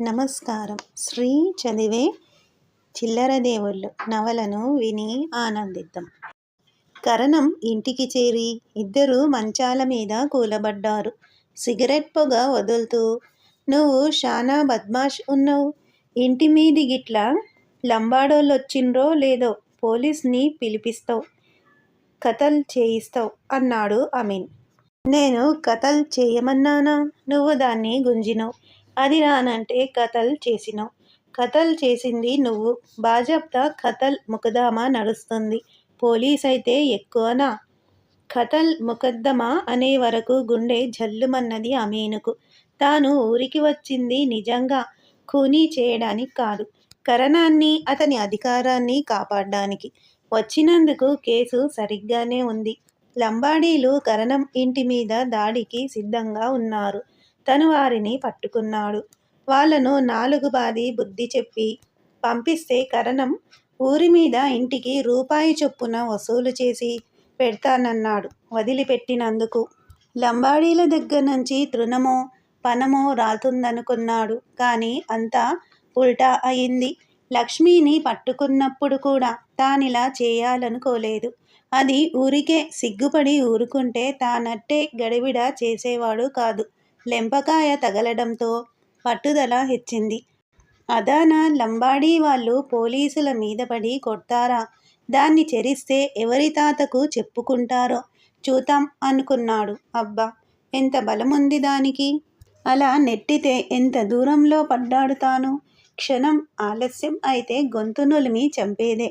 నమస్కారం. శ్రీ చదివే చిల్లర దేవుళ్ళు నవలను విని ఆనందిద్దాం. కరణం ఇంటికి చేరి ఇద్దరు మంచాల మీద కూలబడ్డారు. సిగరెట్ పొగ వదులుతూ నువ్వు షానా బద్మాష్ ఉన్నావు. ఇంటి మీది గిట్ల లంబాడోళ్ళొచ్చిండ్రో లేదో పోలీస్ని పిలిపిస్తావు. కతల్ చేయిస్తావు అన్నాడు అమీన్. నేను కతల్ చేయమన్నానా? నువ్వు దాన్ని గుంజినవు. అది రానంటే కతల్ చేసినావు. కతల్ చేసింది నువ్వు. బాజప్తా కతల్ ముకదమా నడుస్తుంది. పోలీస్ అయితే ఎక్కువనా? కతల్ ముకద్దమా అనే వరకు గుండె జల్లుమన్నది అమీనుకు తాను ఊరికి వచ్చింది నిజంగా ఖూనీ చేయడానికి కాదు. కరణాన్ని అతని అధికారాన్ని కాపాడడానికి. వచ్చినందుకు కేసు సరిగ్గానే ఉంది. లంబాడీలు కరణం ఇంటి మీద దాడికి సిద్ధంగా ఉన్నారు. తను వారిని పట్టుకున్నాడు. వాళ్ళను నాలుగు బాది బుద్ధి చెప్పి పంపిస్తే కరణం ఊరి మీద ఇంటికి రూపాయి చొప్పున వసూలు చేసి పెడతానన్నాడు వదిలిపెట్టినందుకు. లంబాడీల దగ్గర నుంచి తృణమో పనమో రాతుందనుకున్నాడు కానీ అంతా ఉల్టా అయింది. లక్ష్మిని పట్టుకున్నప్పుడు కూడా తానిలా చేయాలనుకోలేదు. అది ఊరికే సిగ్గుపడి ఊరుకుంటే తానట్టే గడిబిడ చేసేవాడు కాదు. లెంపకాయ తగలడంతో పట్టుదల హెచ్చింది. అదాన లంబాడీ వాళ్ళు పోలీసుల మీద పడి కొడతారా? దాన్ని చెరిస్తే ఎవరి తాతకు చెప్పుకుంటారో చూతాం అనుకున్నాడు. అబ్బా! ఎంత బలముంది దానికి? అలా నెట్టితే ఎంత దూరంలో పడ్డాడు తాను? క్షణం ఆలస్యం అయితే గొంతు నులిమి చంపేదే.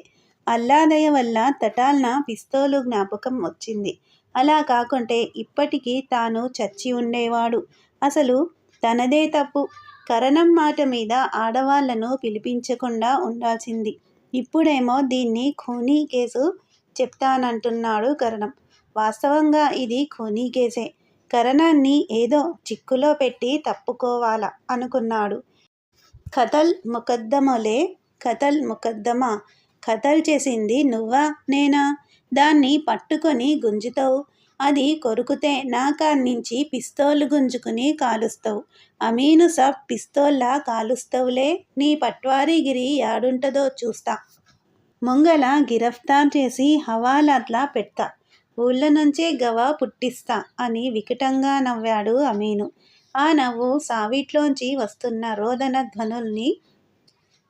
అల్లాదయ వల్ల తటాల్న పిస్తోలు జ్ఞాపకం వచ్చింది. అలా కాకుంటే ఇప్పటికీ తాను చచ్చి ఉండేవాడు. అసలు తనదే తప్పు. కరణం మాట మీద ఆడవాళ్ళను పిలిపించకుండా ఉండాల్సింది. ఇప్పుడేమో దీన్ని ఖూనీ కేసు చెప్తానంటున్నాడు కరణం. వాస్తవంగా ఇది ఖూనీ కేసే. కరణాన్ని ఏదో చిక్కులో పెట్టి తప్పుకోవాలా అనుకున్నాడు. కతల్ ముకద్దమలే కతల్ ముకద్దమా? కతల్ చేసింది నువ్వా నేనా? దాన్ని పట్టుకొని గుంజుతావు. అది కొరుకుతే నా కాన్నించి పిస్తోలు గుంజుకుని కాలుస్తావు. అమీను సబ్ పిస్తోల్లా కాలుస్తావులే నీ పట్వారీగిరి యాడుంటదో చూస్తా. ముంగల గిరఫ్తార్ చేసి హవాలాట్లా పెడతా. ఊళ్ళ నుంచే గవా పుట్టిస్తా అని వికటంగా నవ్వాడు అమీను. ఆ నవ్వు సావిట్లోంచి వస్తున్న రోదన ధ్వనుల్ని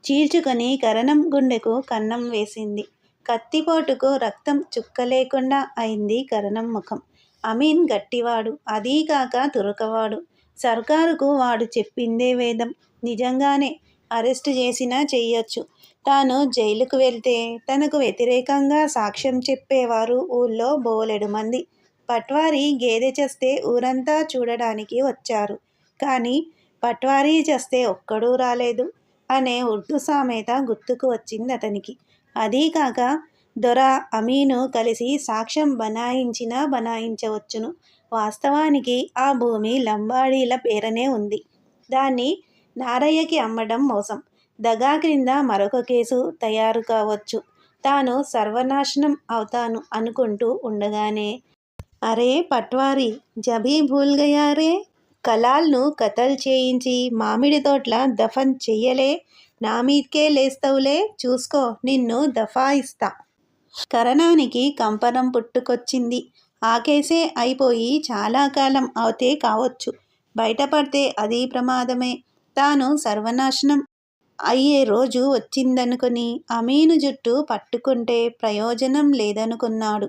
చీల్చుకొని కరణం గుండెకు కన్నం వేసింది. కత్తిపోటుకు రక్తం చుక్కలేకుండా అయింది కరణం ముఖం. అమీన్ గట్టివాడు అదీగాక తురకవాడు. సర్కారుకు వాడు చెప్పిందే వేదం. నిజంగానే అరెస్టు చేసినా చెయ్యొచ్చు. తాను జైలుకు వెళ్తే తనకు వ్యతిరేకంగా సాక్ష్యం చెప్పేవారు ఊళ్ళో బోలెడు మంది. పట్వారీ గేదె చేస్తే ఊరంతా చూడడానికి వచ్చారు. కానీ పట్వారీ చేస్తే ఒక్కడూ రాలేదు అనే ఉర్దూ సామెత గుర్తుకు వచ్చింది అతనికి అదీకాక దొర అమీను కలిసి సాక్ష్యం బనాయించినా బనాయించవచ్చును. వాస్తవానికి ఆ భూమి లంబాడీల పేరనే ఉంది. దాన్ని నారయ్యకి అమ్మడం మోసం. దగా క్రింద మరొక కేసు తయారు కావచ్చు. తాను సర్వనాశనం అవుతాను అనుకుంటూ ఉండగానే అరే పట్వారి జబీ భూల్ గయారే కలాల్ను కతల్ చేయించి మామిడి తోట్ల దఫన్ చెయ్యలే? నా మీదకే లేస్తవులే చూసుకో నిన్ను దఫాయిస్తా. కరణానికి కంపనం పుట్టుకొచ్చింది. ఆకేసే అయిపోయి చాలా కాలం అవుతే కావచ్చు. బయటపడితే అది ప్రమాదమే. తాను సర్వనాశనం అయ్యే రోజు వచ్చిందనుకుని అమీను జుట్టు పట్టుకుంటే ప్రయోజనం లేదనుకున్నాడు.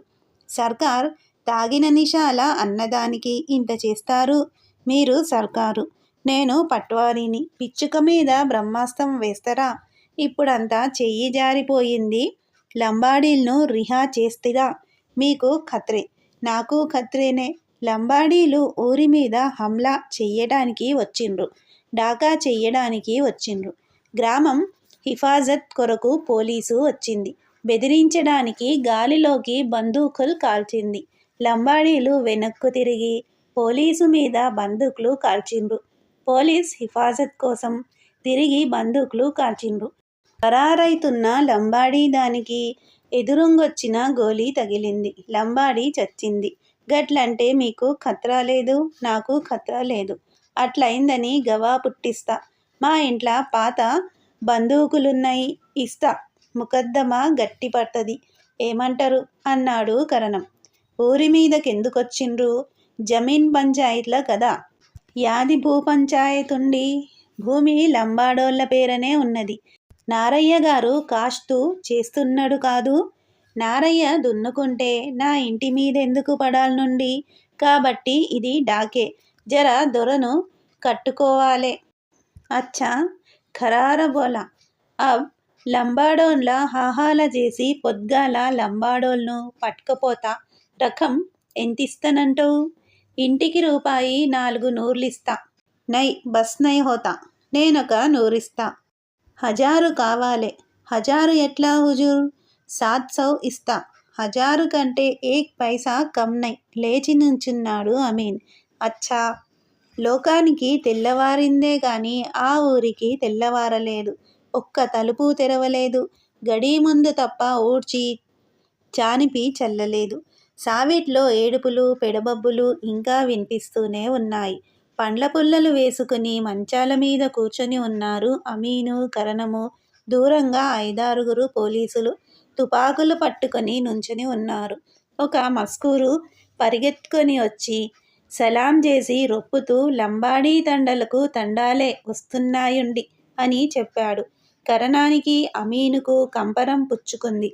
సర్కార్ తాగిన నిషాల అన్నదానికి ఇంత చేస్తారు? మీరు సర్కారు. నేను పట్వారిని. పిచ్చుక మీద బ్రహ్మాస్తం వేస్తారా? ఇప్పుడంతా చెయ్యి జారిపోయింది. లంబాడీలను రిహా చేస్తిరా. మీకు ఖత్రే. నాకు ఖత్రేనే. లంబాడీలు ఊరి మీద హమ్లా చెయ్యడానికి వచ్చిండ్రు. డాకా చెయ్యడానికి వచ్చిండ్రు. గ్రామం హిఫాజత్ కొరకు పోలీసు వచ్చింది. బెదిరించడానికి గాలిలోకి బందూకులు కాల్చింది. లంబాడీలు వెనక్కు తిరిగి పోలీసు మీద బందూకులు కాల్చిండ్రు. పోలీస్ హిఫాజత్ కోసం తిరిగి బందూకులు కాల్చిండ్రు. పరారైతున్న లంబాడీ దానికి ఎదురుంగొచ్చిన గోలీ తగిలింది. లంబాడీ చచ్చింది. గట్లంటే మీకు ఖత్రా లేదు నాకు ఖత్రా లేదు. అట్లయిందని గవా పుట్టిస్తా. మా ఇంట్లో పాత బందూకులున్నాయి ఇస్తా. ముకద్దమా గట్టి పడ్తది. ఏమంటారు? అన్నాడు కరణం. ఊరి మీదకెందుకొచ్చిండ్రు? జమీన్ పంచాయత్ల కదా. యాది భూపంచాయతుండి భూమి లంబాడోళ్ళ పేరనే ఉన్నది. నారయ్య గారు కాస్తూ చేస్తున్నాడు కాదు. నారయ్య దున్నుకుంటే నా ఇంటి మీదెందుకు పడాలనుండి? కాబట్టి ఇది డాకే. జర దొరను కట్టుకోవాలే. అచ్చా ఖరార బోలా. అబ్ లంబాడోన్ల హాహాల చేసి పొద్గాల లంబాడోల్ను పట్టుకపోతా రకం ఎంతిస్తనంటావు ఇంటికి రూపాయి నాలుగు నూర్లిస్తా. నై బస్ నై హోతా. నేనొక నూరిస్తా. హజారు కావాలే. హజారు ఎట్లా హుజూర్? సాత్ సౌ ఇస్తా. హజారు కంటే ఏక్ పైసా కమ్ నై. లేచి నుంచున్నాడు అమీన్. అచ్చా. లోకానికి తెల్లవారిందే గాని ఆ ఊరికి తెల్లవారలేదు. ఒక్క తలుపు తెరవలేదు. గడి ముందు తప్ప ఊడ్చి చానిపి చల్లలేదు. సావిట్లో ఏడుపులు పెడబబ్బులు ఇంకా వినిపిస్తూనే ఉన్నాయి. పండ్ల పుల్లలు వేసుకుని మంచాల మీద కూర్చొని ఉన్నారు అమీను కరణము. దూరంగా ఐదారుగురు పోలీసులు తుపాకులు పట్టుకొని నుంచుని ఉన్నారు. ఒక మస్కూరు పరిగెత్తుకొని వచ్చి సలాం చేసి రొప్పుతూ లంబాడీ తండలకు తండాలే వస్తున్నాయుండి అని చెప్పాడు. కరణానికి అమీనుకు కంపరం పుచ్చుకుంది.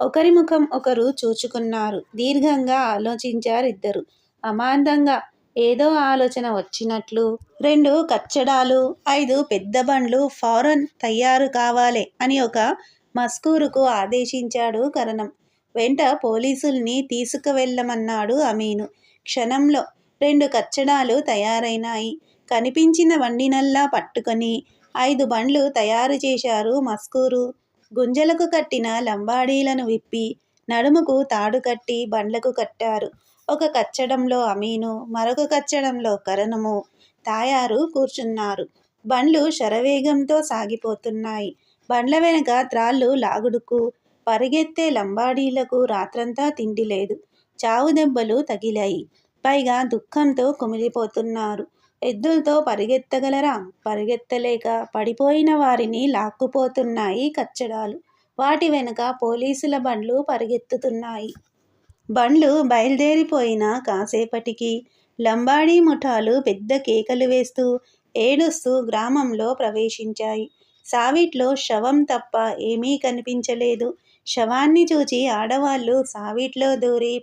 ఒకరి ముఖం ఒకరు చూచుకున్నారు. దీర్ఘంగా ఆలోచించారిద్దరు అమాంతంగా ఏదో ఆలోచన వచ్చినట్లు రెండు కచ్చడాలు ఐదు పెద్ద బండ్లు ఫారన్ తయారు కావాలి అని ఒక మస్కూరుకు ఆదేశించాడు కరణం. వెంట పోలీసుల్ని తీసుకువెళ్ళమన్నాడు అమీను. క్షణంలో రెండు కచ్చడాలు తయారైనాయి. కనిపించిన వండినల్లా పట్టుకొని ఐదు బండ్లు తయారు చేశారు మస్కూరు గుంజలకు కట్టిన లంబాడీలను విప్పి నడుముకు తాడు కట్టి బండ్లకు కట్టారు. ఒక కచ్చడంలో అమీను మరొక కచ్చడంలో కరణము తాయారు కూర్చున్నారు. బండ్లు శరవేగంతో సాగిపోతున్నాయి. బండ్ల వెనక త్రాళ్ళు లాగుడుకు పరిగెత్తే లంబాడీలకు రాత్రంతా తిండి లేదు. చావు దెబ్బలు తగిలాయి. పైగా దుఃఖంతో కుమిలిపోతున్నారు. ఎద్దులతో పరిగెత్తగలరా? పరిగెత్తలేక పడిపోయిన వారిని లాక్కుపోతున్నాయి కచ్చడాలు. వాటి వెనుక పోలీసుల బండ్లు పరిగెత్తుతున్నాయి. బండ్లు బయలుదేరిపోయిన కాసేపటికి లంబాడీ ముఠాలు పెద్ద కేకలు వేస్తూ ఏడుస్తూ గ్రామంలో ప్రవేశించాయి. సావిట్లో శవం తప్ప ఏమీ కనిపించలేదు. శవాన్ని చూచి ఆడవాళ్ళు సావిట్లో దూరి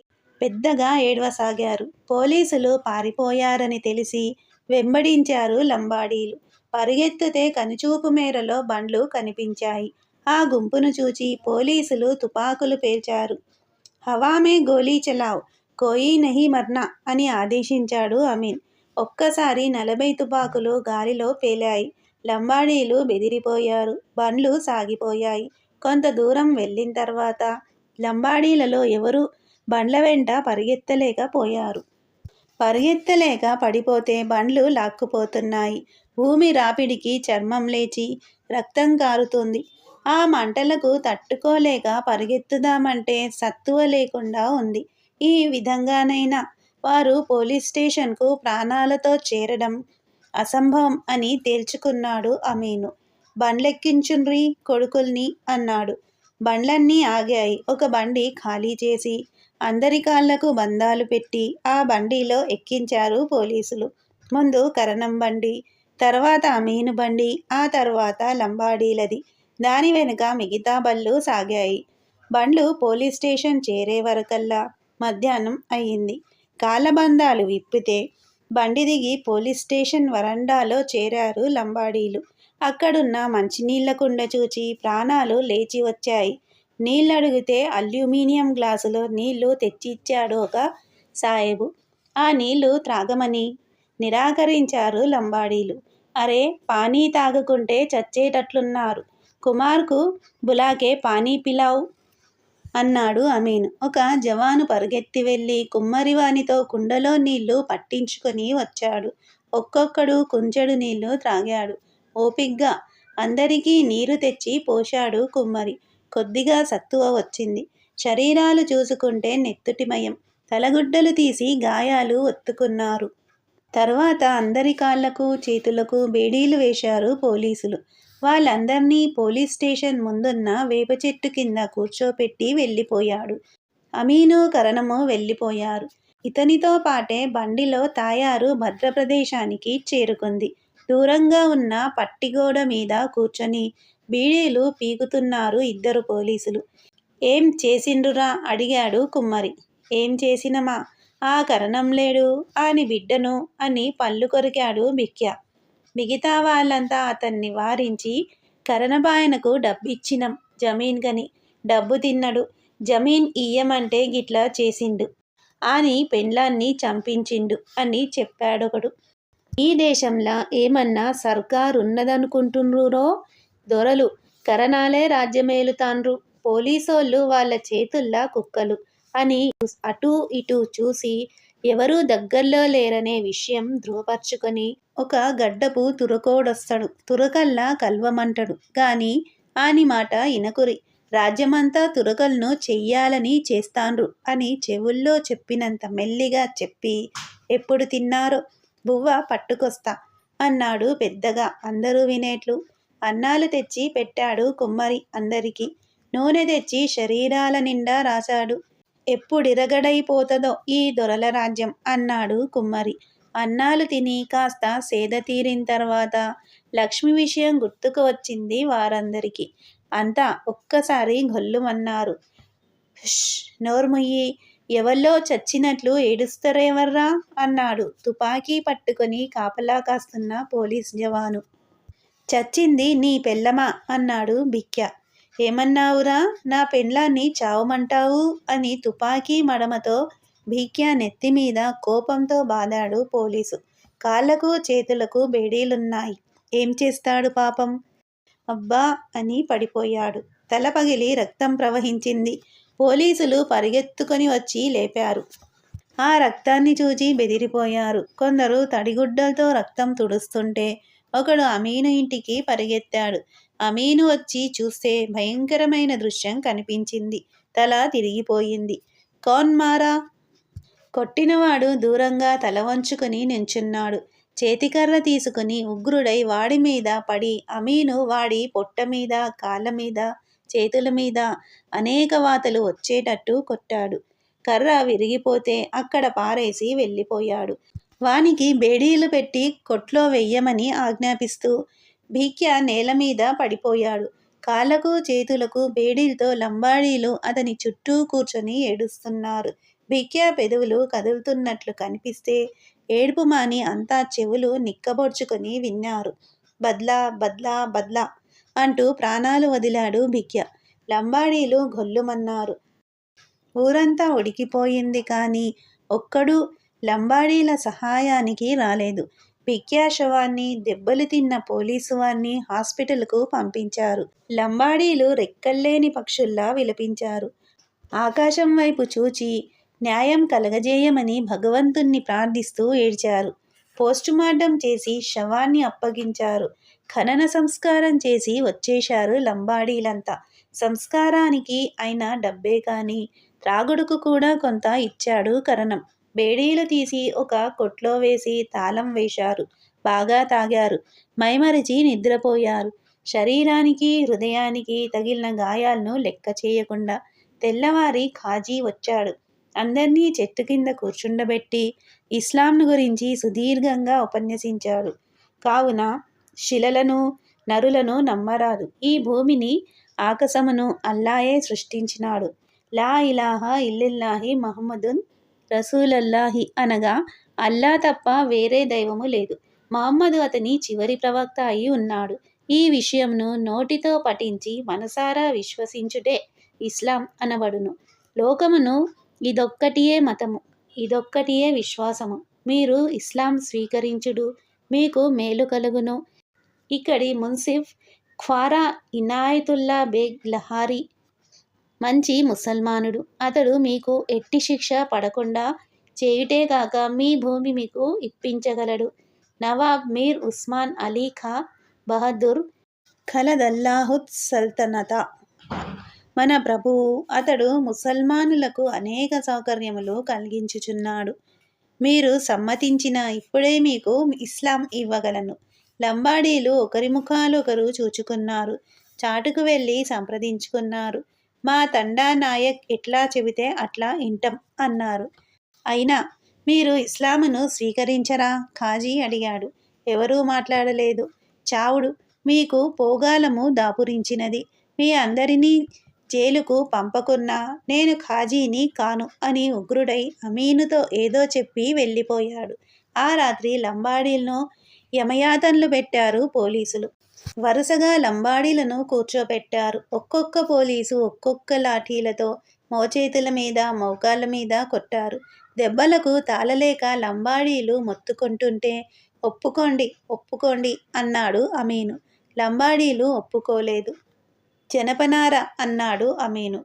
పెద్దగా ఏడవసాగారు. పోలీసులు పారిపోయారని తెలిసి వెంబడించారు లంబాడీలు. పరిగెత్తుతే కనుచూపు మేరలో బండ్లు కనిపించాయి. ఆ గుంపును చూచి పోలీసులు తుపాకులు పేల్చారు హవామే గోలీ చలావ్ కోయి నహి మర్నా అని ఆదేశించాడు అమీన్. ఒక్కసారి నలభై తుపాకులు గాలిలో పేలాయి. లంబాడీలు బెదిరిపోయారు. బండ్లు సాగిపోయాయి. కొంత దూరం వెళ్ళిన తర్వాత లంబాడీలలో ఎవరు బండ్ల వెంట పరిగెత్తలేకపోయారు పరిగెత్తలేక పడిపోతే బండ్లు లాక్కుపోతున్నాయి. భూమి రాపిడికి చర్మం లేచి రక్తం కారుతుంది. ఆ మంటలకు తట్టుకోలేక పరిగెత్తుదామంటే సత్తువ లేకుండా ఉంది. ఈ విధంగానైనా వారు పోలీస్ స్టేషన్కు ప్రాణాలతో చేరడం అసంభవం అని తేల్చుకున్నాడు అమీను. బండ్లెక్కించుండ్రి కొడుకుల్ని అన్నాడు. బండ్లన్నీ ఆగాయి. ఒక బండి ఖాళీ చేసి అందరి కాళ్ళకు బంధాలు పెట్టి ఆ బండిలో ఎక్కించారు పోలీసులు. ముందు కరణం బండి తర్వాత అమీను బండి ఆ తర్వాత లంబాడీలది. దాని వెనుక మిగతా బళ్ళు సాగాయి. బండ్లు పోలీస్ స్టేషన్ చేరే వరకల్లా మధ్యాహ్నం అయ్యింది. కాలబంధాలు విప్పితే బండి దిగి పోలీస్ స్టేషన్ వరండాలో చేరారు లంబాడీలు. అక్కడున్న మంచినీళ్ళ కుండ చూచి ప్రాణాలు లేచి వచ్చాయి. నీళ్ళు అడిగితే అల్యూమినియం గ్లాసులో నీళ్ళు తెచ్చిచ్చాడు ఒక సాయబు ఆ నీళ్ళు త్రాగమని నిరాకరించారు లంబాడీలు. అరే పానీ తాగకుంటే చచ్చేటట్లున్నారు. కుమార్కు బులాకే పానీ పిలావ్ అన్నాడు అమీన్. ఒక జవాను పరుగెత్తి వెళ్ళి కుమ్మరివానితో కుండలో నీళ్ళు పట్టించుకొని వచ్చాడు. ఒక్కొక్కడు కుంచెడు నీళ్ళు త్రాగాడు. ఓపిగ్గా అందరికీ నీరు తెచ్చి పోశాడు కుమ్మరి. కొద్దిగా సత్తువ వచ్చింది. శరీరాలు చూసుకుంటే నెత్తుటిమయం. తలగుడ్డలు తీసి గాయాలు ఒత్తుకున్నారు. తర్వాత అందరి కాళ్ళకు చేతులకు బేడీలు వేశారు పోలీసులు. వాళ్ళందర్నీ పోలీస్ స్టేషన్ ముందున్న వేప చెట్టు కింద కూర్చోపెట్టి వెళ్ళిపోయాడు. అమీను కరణము వెళ్ళిపోయారు. ఇతనితో పాటే బండిలో తాయారు భద్రప్రదేశానికి చేరుకుంది. దూరంగా ఉన్న పట్టిగోడ మీద కూర్చొని బీడీలు పీకుతున్నారు ఇద్దరు పోలీసులు. ఏం చేసిండ్రురా? అడిగాడు కుమ్మరి. ఏం చేసినమా? ఆ కరణం లేడు అని బిడ్డను అని పళ్ళు కొరికాడు బిక్య మిగతా వాళ్ళంతా అతన్ని వారించి కరణబాయనకు డబ్బిచ్చినం జమీన్ గని. డబ్బు తిన్నడు. జమీన్ ఇయ్యమంటే గిట్లా చేసిండు. అని పెండ్లాన్ని చంపించిండు అని చెప్పాడొకడు. ఈ దేశంలో ఏమన్నా సర్కారున్నదనుకుంటుర్రో దొరలు. కరణాలే రాజ్యమేలుతాన్రు. పోలీసోళ్ళు వాళ్ళ చేతుల్లా కుక్కలు అని అటూ ఇటూ చూసి ఎవరూ దగ్గర్లో లేరనే విషయం ధృవపరచుకొని ఒక గడ్డపు తురకోడొస్తాడు. తురకల్లా కల్వమంటడు. గాని ఆని మాట ఇనకురి. రాజ్యమంతా తురకల్ను చెయ్యాలని చేస్తాన్రు అని చెవుల్లో చెప్పినంత మెల్లిగా చెప్పి ఎప్పుడు తిన్నారో? బువ్వ పట్టుకొస్తా అన్నాడు పెద్దగా అందరూ వినేట్లు. అన్నాలు తెచ్చి పెట్టాడు కుమ్మరి అందరికీ. నూనె తెచ్చి శరీరాల నిండా రాశాడు. ఎప్పుడిరగడైపోతుందో ఈ దొరల రాజ్యం అన్నాడు కుమ్మరి. అన్నాలు తిని కాస్త సేద తీరిన తర్వాత లక్ష్మి విషయం గుర్తుకు వచ్చింది వారందరికీ. అంతా ఒక్కసారి గొల్లుమన్నారు. నోర్ముయ్యి ఎవల్లో చచ్చినట్లు ఏడుస్తారేవర్రా? అన్నాడు తుపాకీ పట్టుకొని కాపలా కాస్తున్న పోలీస్ జవాను. చచ్చింది నీ పెళ్ళమా? అన్నాడు బిక్య ఏమన్నావురా? నా పెండ్లాన్ని చావమంటావు? అని తుపాకీ మడమతో భీక్యా నెత్తిమీద కోపంతో బాదాడు పోలీసు. కాళ్ళకు చేతులకు బేడీలున్నాయి. ఏం చేస్తాడు పాపం? అబ్బా అని పడిపోయాడు. తల పగిలి రక్తం ప్రవహించింది. పోలీసులు పరిగెత్తుకొని వచ్చి లేపారు. ఆ రక్తాన్ని చూచి బెదిరిపోయారు. కొందరు తడిగుడ్డలతో రక్తం తుడుస్తుంటే ఒకడు అమీను ఇంటికి పరిగెత్తాడు. అమీను వచ్చి చూస్తే భయంకరమైన దృశ్యం కనిపించింది. తల తిరిగిపోయింది. కోన్మారా! కొట్టినవాడు దూరంగా తల వంచుకుని నించున్నాడు. చేతికర్ర తీసుకుని ఉగ్రుడై వాడి మీద పడి అమీను వాడి పొట్ట మీద కాళ్ళ మీద చేతుల మీద అనేక వాతలు వచ్చేటట్టు కొట్టాడు. కర్ర విరిగిపోతే అక్కడ పారేసి వెళ్ళిపోయాడు. వానికి బేడీలు పెట్టి కొట్లో వెయ్యమని ఆజ్ఞాపిస్తూ భీక్య నేల మీద పడిపోయాడు. కాళ్ళకు చేతులకు బేడీలతో లంబాడీలు అతని చుట్టూ కూర్చొని ఏడుస్తున్నారు. భిక్య పెదవులు కదులుతున్నట్లు కనిపిస్తే ఏడుపు మాని అంతా చెవులు నిక్కబొడ్చుకొని విన్నారు. బద్లా బద్లా బద్లా అంటూ ప్రాణాలు వదిలాడు భిక్య లంబాడీలు గొల్లుమన్నారు. ఊరంతా ఉడికిపోయింది కానీ ఒక్కడు లంబాడీల సహాయానికి రాలేదు. పిక్యా శవాన్ని దెబ్బలు తిన్న పోలీసు వారిని హాస్పిటల్కు పంపించారు. లంబాడీలు రెక్కల్లేని పక్షుల్లా విలపించారు. ఆకాశం వైపు చూచి న్యాయం కలగజేయమని భగవంతుణ్ణి ప్రార్థిస్తూ ఏడ్చారు. పోస్టుమార్టం చేసి శవాన్ని అప్పగించారు. ఖనన సంస్కారం చేసి వచ్చేశారు లంబాడీలంతా. సంస్కారానికి అయిన డబ్బే కానీ త్రాగుడుకు కూడా కొంత ఇచ్చాడు కరణం. బేడీలు తీసి ఒక కొట్లో వేసి తాళం వేశారు. బాగా తాగారు. మైమరిచి నిద్రపోయారు. శరీరానికి హృదయానికి తగిలిన గాయాలను లెక్క చేయకుండా తెల్లవారి ఖాజీ వచ్చాడు. అందరినీ చెట్టు కింద కూర్చుండబెట్టి ఇస్లాంను గురించి సుదీర్ఘంగా ఉపన్యసించాడు. కావున శిలలను నరులను నమ్మరాదు. ఈ భూమిని ఆకాశమును అల్లాయే సృష్టించినాడు. లా ఇలాహా ఇల్లిల్లాహి మహమ్మదున్ రసూలల్లాహి అనగా అల్లా తప్ప వేరే దైవము లేదు. మహమ్మదు అతని చివరి ప్రవక్త అయి ఉన్నాడు. ఈ విషయంను నోటితో పఠించి మనసారా విశ్వసించుటే ఇస్లాం అనబడును. లోకమును ఇదొక్కటియే మతము ఇదొక్కటియే విశ్వాసము. మీరు ఇస్లాం స్వీకరించుడు మీకు మేలు కలుగును. ఇక్కడి మున్సిఫ్ ఖ్వారా ఇనాయతుల్లా బేగ్ లహారీ మంచి ముసల్మానుడు. అతడు మీకు ఎట్టి శిక్ష పడకుండా చేయుటేగాక మీ భూమి మీకు ఇప్పించగలడు. నవాబ్ మీర్ ఉస్మాన్ అలీ ఖా బహదూర్ ఖలదల్లాహుద్ సల్తనత. మన ప్రభువు అతడు ముసల్మానులకు అనేక సౌకర్యములు కలిగించుచున్నాడు. మీరు సమ్మతించిన ఇప్పుడే మీకు ఇస్లాం ఇవ్వగలను. లంబాడీలు ఒకరి ముఖాలు ఒకరు చూచుకున్నారు. చాటుకు వెళ్ళి సంప్రదించుకున్నారు. మా తండా నాయక్ ఎట్లా చెబితే అట్లా ఇంటం అన్నారు. అయినా మీరు ఇస్లామును స్వీకరించరా? ఖాజీ అడిగాడు. ఎవరూ మాట్లాడలేదు. చావుడు మీకు పోగాలము దాపురించినది. మీ అందరినీ జైలుకు పంపకున్నా నేను ఖాజీని కాను అని ఉగ్రుడై అమీనుతో ఏదో చెప్పి వెళ్ళిపోయాడు. ఆ రాత్రి లంబాడీలను యమయాతనలు పెట్టారు పోలీసులు. వరుసగా లంబాడీలను కూర్చోబెట్టారు ఒక్కొక్క పోలీసు ఒక్కొక్క లాఠీలతో మోచేతుల మీద మోకాళ్ళ మీద కొట్టారు. దెబ్బలకు తాళలేక లంబాడీలు మొత్తుకుంటుంటే ఒప్పుకోండి ఒప్పుకోండి అన్నాడు అమీను. లంబాడీలు ఒప్పుకోలేదు. జనపనార అన్నాడు అమీను.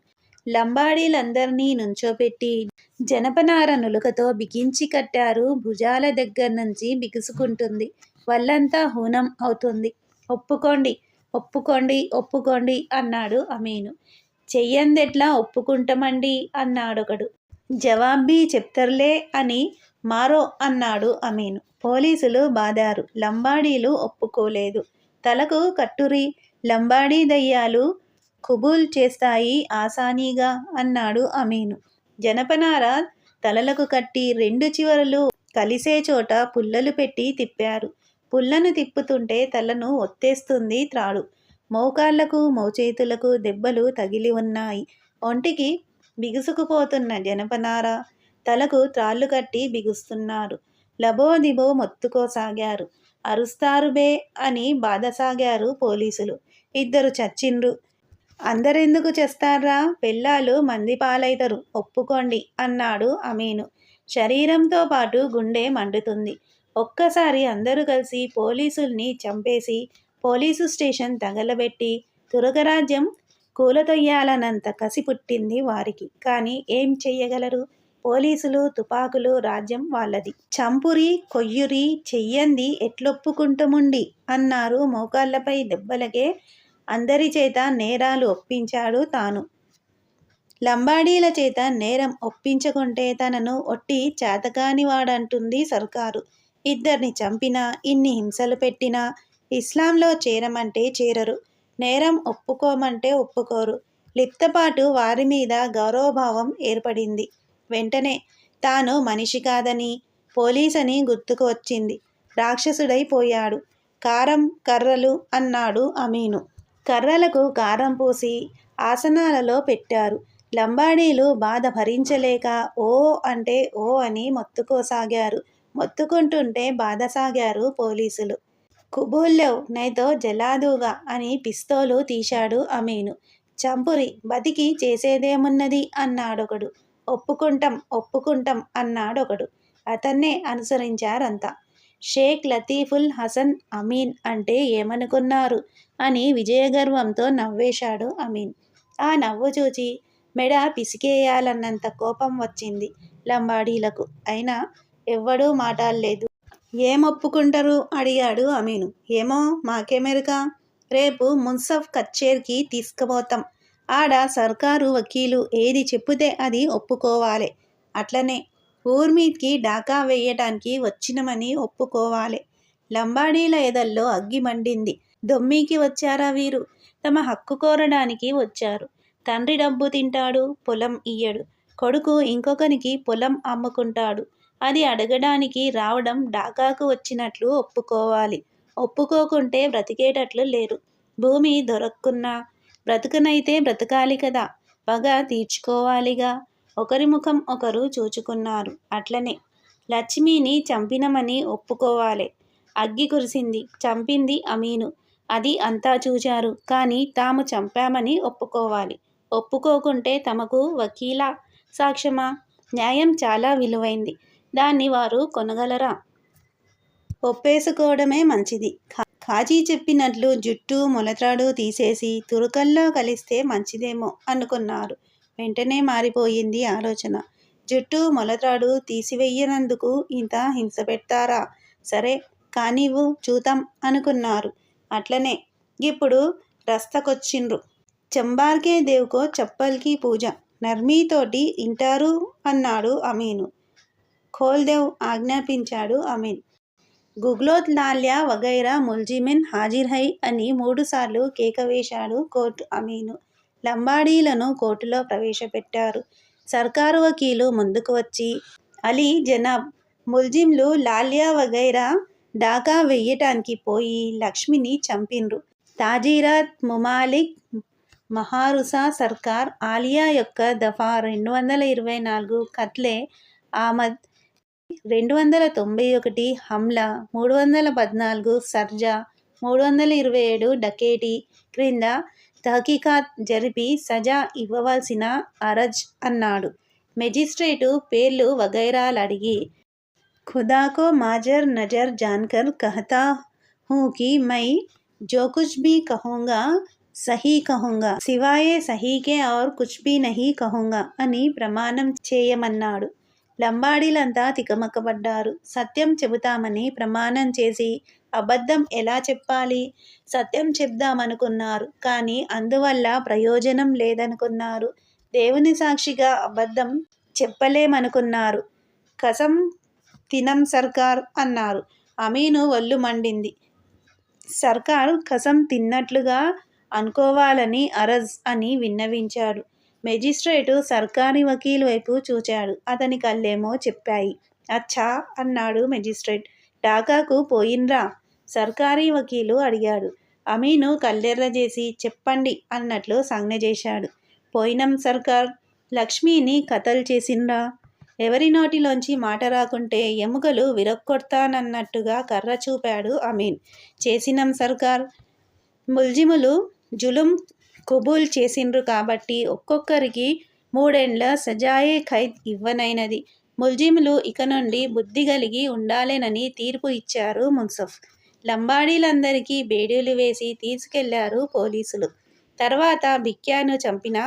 లంబాడీలందరినీ నుంచోపెట్టి జనపనార నులకతో బిగించి కట్టారు భుజాల దగ్గర నుంచి బిగుసుకుంటుంది. వల్లంతా హూనం అవుతుంది. ఒప్పుకోండి ఒప్పుకోండి ఒప్పుకోండి అన్నాడు అమీను. చెయ్యందెట్లా ఒప్పుకుంటామండి? అన్నాడొకడు. జవాబీ చెప్తర్లే అని మారో అన్నాడు అమీను. పోలీసులు బాదారు. లంబాడీలు ఒప్పుకోలేదు. తలకు కట్టురి లంబాడీ దయ్యాలు కుబూల్ చేస్తాయి ఆసానీగా అన్నాడు అమీను. జనపనార తలలకు కట్టి రెండు చివరలు కలిసే చోట పుల్లలు పెట్టి తిప్పారు. పుల్లను తిప్పుతుంటే తలను ఒత్తేస్తుంది త్రాడు. మోకాళ్ళకు మోచేతులకు దెబ్బలు తగిలి ఉన్నాయి. ఒంటికి బిగుసుకుపోతున్న జనపనార తలకు త్రాళ్ళు కట్టి బిగుస్తున్నారు లబోదిబో మొత్తుకోసాగారు అరుస్తారు బే అని బాధసాగారు పోలీసులు. ఇద్దరు చచ్చిండ్రు. అందరెందుకు చేస్తారా పెళ్ళాలు మంది పాలైతరు ఒప్పుకోండి అన్నాడు అమీను. శరీరంతో పాటు గుండె మండుతుంది. ఒక్కసారి అందరూ కలిసి పోలీసుల్ని చంపేసి పోలీసు స్టేషన్ తగలబెట్టి తురగరాజ్యం కూలతొయ్యాలనంత కసి పుట్టింది వారికి. కానీ ఏం చెయ్యగలరు? పోలీసులు తుపాకులు రాజ్యం వాళ్ళది. చంపురి కొయ్యురి చెయ్యంది ఎట్లొప్పుకుంటముండి? అన్నారు మోకాళ్ళపై దెబ్బలకే అందరి చేత నేరాలు ఒప్పించాడు తాను. లంబాడీల చేత నేరం ఒప్పించకుంటే తనను ఒట్టి చేతకానివాడంటుంది సర్కారు. ఇద్దరిని చంపినా ఇన్ని హింసలు పెట్టినా ఇస్లాంలో చేరమంటే చేరరు. నేరం ఒప్పుకోమంటే ఒప్పుకోరు. లిప్తపాటు వారి మీద గౌరవభావం ఏర్పడింది. వెంటనే తాను మనిషి కాదని పోలీస్ అని గుర్తుకు వచ్చింది. రాక్షసుడైపోయాడు కారం కర్రలు అన్నాడు అమీను. కర్రలకు కారం పోసి ఆసనాలలో పెట్టారు. లంబాడీలు బాధ భరించలేక ఓ అంటే ఓ అని మొత్తుకోసాగారు. మొత్తుకుంటుంటే బాధసాగారు పోలీసులు. కుబూల్లెవ్ నైతో జలాదుగా అని పిస్తోలు తీశాడు అమీను. చంపురి బతికి చేసేదేమున్నది? అన్నాడొకడు. ఒప్పుకుంటాం ఒప్పుకుంటాం అన్నాడొకడు. అతన్నే అనుసరించారంతా. షేక్ లతీఫుల్ హసన్ అమీన్ అంటే ఏమనుకున్నారు? అని విజయగర్వంతో నవ్వేశాడు అమీన్. ఆ నవ్వు చూచి మెడ పిసికేయాలన్నంత కోపం వచ్చింది లంబాడీలకు. అయినా ఎవ్వడూ మాటాడలేదు. ఏం ఒప్పుకుంటారు? అడిగాడు అమీను. ఏమో మాకేమెరుక? రేపు మున్సఫ్ కచ్చేర్కి తీసుకుపోతాం. ఆడ సర్కారు వకీలు ఏది చెప్తే అది ఒప్పుకోవాలి. అట్లనే ఊర్మీద్కి డాకా వేయటానికి వచ్చినమని ఒప్పుకోవాలి. లంబాడీల ఎదల్లో అగ్గి మండింది. దొమ్మికి వచ్చారా వీరు? తమ హక్కు కోరడానికి వచ్చారు. తండ్రి డబ్బు తింటాడు పొలం ఇయ్యడు. కొడుకు ఇంకొకనికి పొలం అమ్ముకుంటాడు. అది అడగడానికి రావడం డాకాకు వచ్చినట్లు ఒప్పుకోవాలి. ఒప్పుకోకుంటే బ్రతికేటట్లు లేరు. భూమి దొరక్కున్నా బ్రతుకునైతే బ్రతకాలి కదా. పగ తీర్చుకోవాలిగా. ఒకరి ముఖం ఒకరు చూచుకున్నారు. అట్లనే లక్ష్మిని చంపినమని ఒప్పుకోవాలి. అగ్గి కురిసింది. చంపింది అమీను. అది అంతా చూచారు. కానీ తాము చంపామని ఒప్పుకోవాలి. ఒప్పుకోకుంటే తమకు వకీల సాక్ష్యమా? న్యాయం చాలా విలువైంది. దాన్ని వారు కొనగలరా? ఒప్పేసుకోవడమే మంచిది. కాజీ చెప్పినట్లు జుట్టు మొలత్రాడు తీసేసి తురుకల్లో కలిస్తే మంచిదేమో అనుకున్నారు. వెంటనే మారిపోయింది ఆలోచన. జుట్టు మొలత్రాడు తీసివెయ్యనందుకు ఇంత హింస పెడతారా? సరే కానివ్వు చూతాం అనుకున్నారు. అట్లనే ఇప్పుడు రస్తకొచ్చిండ్రు. చంబార్కే దేవుకో చప్పల్కి పూజ. నర్మీతోటి ఇంటారు అన్నాడు అమీను. ఖోల్దేవ్ ఆజ్ఞాపించాడు అమీన్. గుగ్లోత్ లాల్యా వగైరా ముల్జిమిన్ హాజిర్ హై అని మూడుసార్లు కేకవేశాడు కోర్టు అమీను. లంబాడీలను కోర్టులో ప్రవేశపెట్టారు. సర్కారు వకీలు ముందుకు వచ్చి అలీ జనాబ్, ముల్జింలు లాల్యా వగైరా డాకా వెయ్యటానికి పోయి లక్ష్మిని చంపిండ్రు. తాజీరాత్ ముమాలిక్ మహారుసా సర్కార్ ఆలియా యొక్క దఫా రెండు వందల ఇరవై నాలుగు కత్లే ఆమద్, రెండు వందల తొంభై ఒకటి హమ్లా, మూడు వందల పద్నాలుగు సర్జా, మూడు వందల ఇరవై ఏడు డకేటి క్రింద తహకీకాత్ జరిపి సజా ఇవ్వవలసిన అరజ్ అన్నాడు. మెజిస్ట్రేటు పేర్లు వగైరాలడిగి ఖుదాకో మాజర్ నజర్ జాన్కర్ కహతా హూకి మై జో కుచ్ భీ కహూంగా సహీ కహుంగా సివాయే సహీకే ఔర్ కుచ్ భీ నహీ కహుంగా అని ప్రమాణం చేయమన్నాడు. లంబాడీలంతా తికమకబడ్డారు. సత్యం చెబుతామని ప్రమాణం చేసి అబద్ధం ఎలా చెప్పాలి? సత్యం చెప్దామనుకున్నారు. కానీ అందువల్ల ప్రయోజనం లేదనుకున్నారు. దేవుని సాక్షిగా అబద్ధం చెప్పలేమనుకున్నారు. కసం తినం సర్కార్ అన్నారు. అమీను ఒళ్ళు మండింది. సర్కార్ కసం తిన్నట్లుగా అనుకోవాలని అరజ్ అని విన్నవించాడు. మెజిస్ట్రేటు సర్కారీ వకీల్ వైపు చూచాడు. అతని కళ్ళేమో చెప్పాయి. అచ్చా! అన్నాడు మెజిస్ట్రేట్. ఢాకాకు పోయిన్రా? సర్కారీ వకీలు అడిగాడు. అమీను కళ్ళెర్రజేసి చెప్పండి అన్నట్లు సంజ్ఞ చేశాడు. పోయినం సర్కార్! లక్ష్మిని కతల్ చేసిండ్రా ఎవరి నోటిలోంచి మాట రాకుంటే ఎముకలు విరక్కొడతానన్నట్టుగా కర్ర చూపాడు అమీన్. చేసినం సర్కార్! ముల్జిములు జులుం కబూల్ చేసిండ్రు కాబట్టి ఒక్కొక్కరికి మూడేండ్ల సజాయే ఖైద్ ఇవ్వనైనది. ముల్జిములు ఇక నుండి బుద్ధి కలిగి ఉండాలేనని తీర్పు ఇచ్చారు మున్సఫ్. లంబాడీలందరికీ బేడీలు వేసి తీసుకెళ్ళారు పోలీసులు. తర్వాత బిక్యాను చంపిన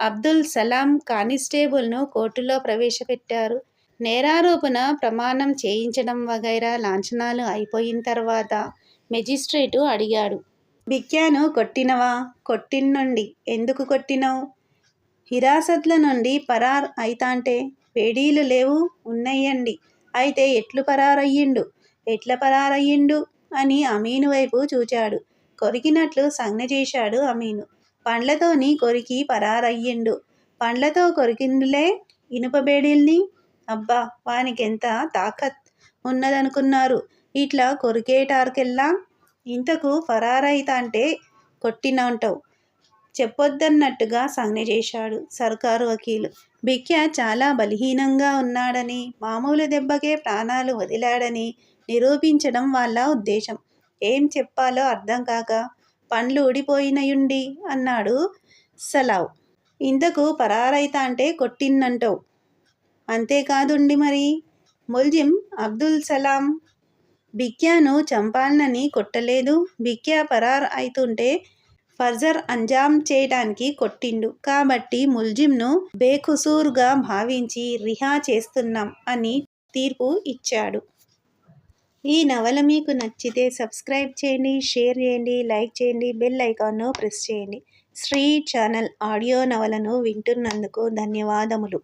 అబ్దుల్ సలాం కానిస్టేబుల్ను కోర్టులో ప్రవేశపెట్టారు. నేరారోపణ ప్రమాణం చేయించడం వగైరా లాంఛనాలు అయిపోయిన తర్వాత మెజిస్ట్రేటు అడిగాడు. బిక్యాను కొట్టినవా? కొట్టిన్నుండి. ఎందుకు కొట్టినావు హిరాసత్ల నుండి పరార్ అయితాంటే? బేడీలు లేవు ఉన్నయ్యండి. అయితే ఎట్లు పరారయ్యిండు? ఎట్ల పరారయ్యిండు? అని అమీను వైపు చూచాడు. కొరికినట్లు సంజ్ఞ చేశాడు అమీను. పండ్లతోని కొరికి పరారయ్యిండు. పండ్లతో కొరికిండులే ఇనుప బేడీల్ని? అబ్బా వానికెంత తాకత్ ఉన్నదనుకున్నారు? ఇట్లా కొరికేటార్కెల్లా? ఇంతకూ పరారయితాంటే కొట్టినంటావ్? చెప్పొద్దన్నట్టుగా సంజ్ఞ చేశాడు సర్కారు వకీలు. బిక్యా చాలా బలహీనంగా ఉన్నాడని, మామూలు దెబ్బకే ప్రాణాలు వదిలాడని నిరూపించడం వాళ్ళ ఉద్దేశం. ఏం చెప్పాలో అర్థంకాక పండ్లు ఊడిపోయినయుండి అన్నాడు సలావ్. ఇంతకూ పరారైతాంటే కొట్టిన్నంటావు అంతేకాదుండి మరి? ముల్జిం అబ్దుల్ సలాం బిక్యాను చంపాలనని కొట్టలేదు. బిక్యా పరార్ అవుతుంటే ఫర్జర్ అంజామ్ చేయడానికి కొట్టిండు. కాబట్టి ముల్జిమ్ను బేఖుసూర్గా భావించి రిహా చేస్తున్నాం అని తీర్పు ఇచ్చాడు. ఈ నవల మీకు నచ్చితే సబ్స్క్రైబ్ చేయండి. షేర్ చేయండి. లైక్ చేయండి. బెల్ ఐకాన్ను ప్రెస్ చేయండి. శ్రీ ఛానల్ ఆడియో నవలను వింటున్నందుకు ధన్యవాదములు.